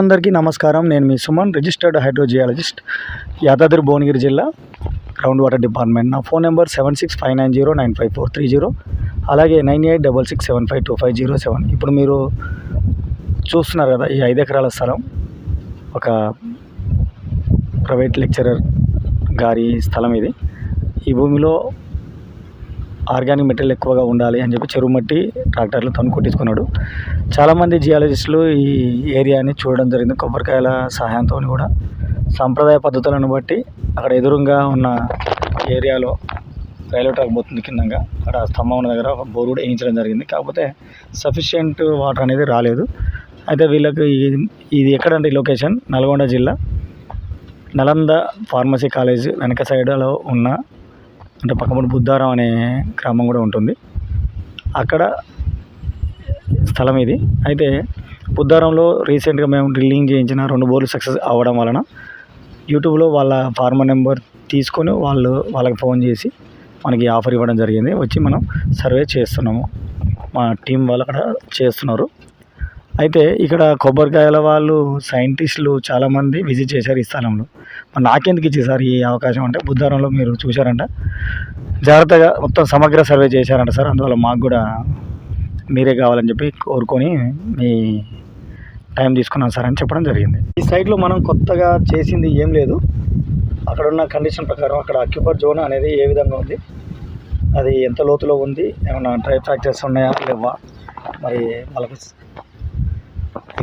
అందరికీ నమస్కారం. నేను మీ సుమన్ రిజిస్టర్డ్ హైడ్రోజియాలజిస్ట్ యాదాద్రి భువనగిరి జిల్లా గ్రౌండ్ వాటర్ డిపార్ట్మెంట్. నా phone number seven six five nine zero nine five four three zero అలాగే nine eight double six seven five two five zero seven. ఇప్పుడు మీరు చూస్తున్నారు కదా ఈ ఐదు ఎకరాల స్థలం. ఒక ప్రైవేట్ లెక్చరర్ గారి స్థలం ఇది. ఈ భూమిలో ఆర్గానిక్ మెటీరియల్ ఎక్కువగా ఉండాలి అని చెప్పి చెరువు మట్టి ట్రాక్టర్లతో కొట్టించుకున్నాడు. చాలామంది జియాలజిస్టులు ఈ ఏరియాని చూడడం జరిగింది కొబ్బరికాయల సహాయంతో కూడా. సాంప్రదాయ పద్ధతులను బట్టి అక్కడ ఎదురుగా ఉన్న ఏరియాలో రైల్వే ట్రాక్ పోతుంది కిందంగా. అక్కడ స్తంభం ఉన్న దగ్గర ఒక బోర్ కూడా వేయించడం జరిగింది. కాకపోతే సఫిషియెంట్ వాటర్ అనేది రాలేదు. అయితే వీళ్ళకి ఇది- ఎక్కడంటే లొకేషన్? నల్గొండ జిల్లా. నలంద ఫార్మసీ కాలేజ్ వెనక సైడ్లో ఉన్న అంటే పక్కన బుద్ధారం అనే గ్రామం కూడా ఉంటుంది. అక్కడ స్థలం ఇది. అయితే బుద్ధారంలో రీసెంట్గా మేము డ్రిల్లింగ్ చేయించిన రెండు బోర్లు సక్సెస్ అవ్వడం వలన యూట్యూబ్లో వాళ్ళ ఫార్మర్ నెంబర్ తీసుకొని వాళ్ళు వాళ్ళకి ఫోన్ చేసి మనకి ఆఫర్ ఇవ్వడం జరిగింది. వచ్చి మనం సర్వే చేస్తున్నాము. మా టీం వాళ్ళు అక్కడ చేస్తున్నారు. అయితే ఇక్కడ కొబ్బరికాయల వాళ్ళు సైంటిస్టులు చాలామంది విజిట్ చేశారు ఈ స్థలంలో. మరి నాకెందుకు ఇచ్చేసారు ఈ అవకాశం అంటే బుద్ధారంలో మీరు చూశారంట. జాగ్రత్తగా మొత్తం సమగ్ర సర్వే చేశారంట సార్. అందువల్ల మాకు కూడా మీరే కావాలని చెప్పి కోరుకొని మీ టైం తీసుకున్నాం సార్ అని చెప్పడం జరిగింది. ఈ సైట్లో మనం కొత్తగా చేసింది ఏం లేదు. అక్కడ ఉన్న కండిషన్ ప్రకారం అక్కడ అక్యుపర్ జోన్ అనేది ఏ విధంగా ఉంది? అది ఎంత లోతులో ఉంది? ఏమైనా డ్రై ఫ్రాక్చర్స్ ఉన్నాయా? లేవా? మరి వాళ్ళకి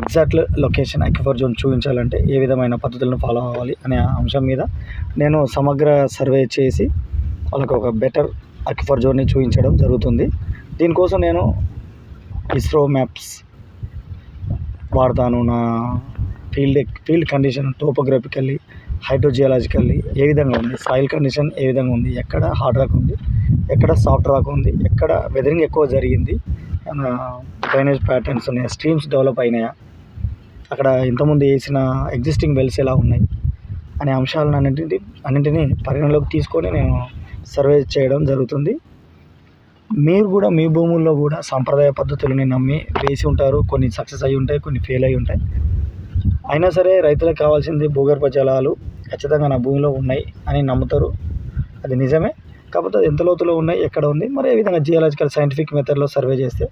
ఎగ్జాక్ట్ లొకేషన్ అక్యుపర్ జోన్ చూపించాలంటే ఏ విధమైన పద్ధతులను ఫాలో అవ్వాలి అనే అంశం మీద నేను సమగ్ర సర్వే చేసి వాళ్ళకు ఒక బెటర్ అక్యుపర్ జోన్ని చూపించడం జరుగుతుంది. దీనికోసం నేను ఇస్రో మ్యాప్స్ వాడతాను. నా field field condition topographically hydrogeologically ఏ విధంగా ఉంది? సాయిల్ కండిషన్ ఏ విధంగా ఉంది? ఎక్కడ హార్డ్ రాక్ ఉంది? ఎక్కడ సాఫ్ట్ రాక్ ఉంది? ఎక్కడ వెదరింగ్ ఎక్కువ జరిగింది? డ్రైనేజ్ ప్యాటర్న్స్ ఉన్నాయా. స్ట్రీమ్స్ డెవలప్ అయినాయా? అక్కడ ఇంతకుముందు వేసిన ఎగ్జిస్టింగ్ వెల్స్ ఎలా ఉన్నాయి అనే అంశాలను అన్నింటినీ అన్నింటినీ పరిగణలోకి తీసుకొని నేను సర్వే చేయడం జరుగుతుంది. మీరు కూడా మీ భూముల్లో కూడా సాంప్రదాయ పద్ధతులని నమ్మి వేసి ఉంటారు. కొన్ని సక్సెస్ అయి ఉంటాయి కొన్ని ఫెయిల్ అయి ఉంటాయి. అయినా సరే రైతులకు కావాల్సింది భూగర్భ జలాలు ఖచ్చితంగా నా భూమిలో ఉన్నాయి అని నమ్ముతారు. అది నిజమే. కాకపోతే ఎంత లోతులో ఉన్నాయి ఎక్కడ ఉంది మరి ఏ విధంగా జియాలజికల్ సైంటిఫిక్ మెథడ్లో సర్వే చేస్తే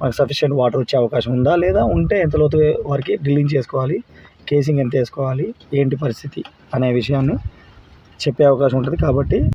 మనకు సఫిషియెంట్ వాటర్ వచ్చే అవకాశం ఉందా? లేదా ఉంటే ఎంత లోతు వరకు డ్రిల్లింగ్ చేసుకోవాలి? కేసింగ్ ఎంత వేసుకోవాలి? ఏంటి పరిస్థితి? అనే విషయాన్ని చెప్పే అవకాశం ఉంటుంది కాబట్టి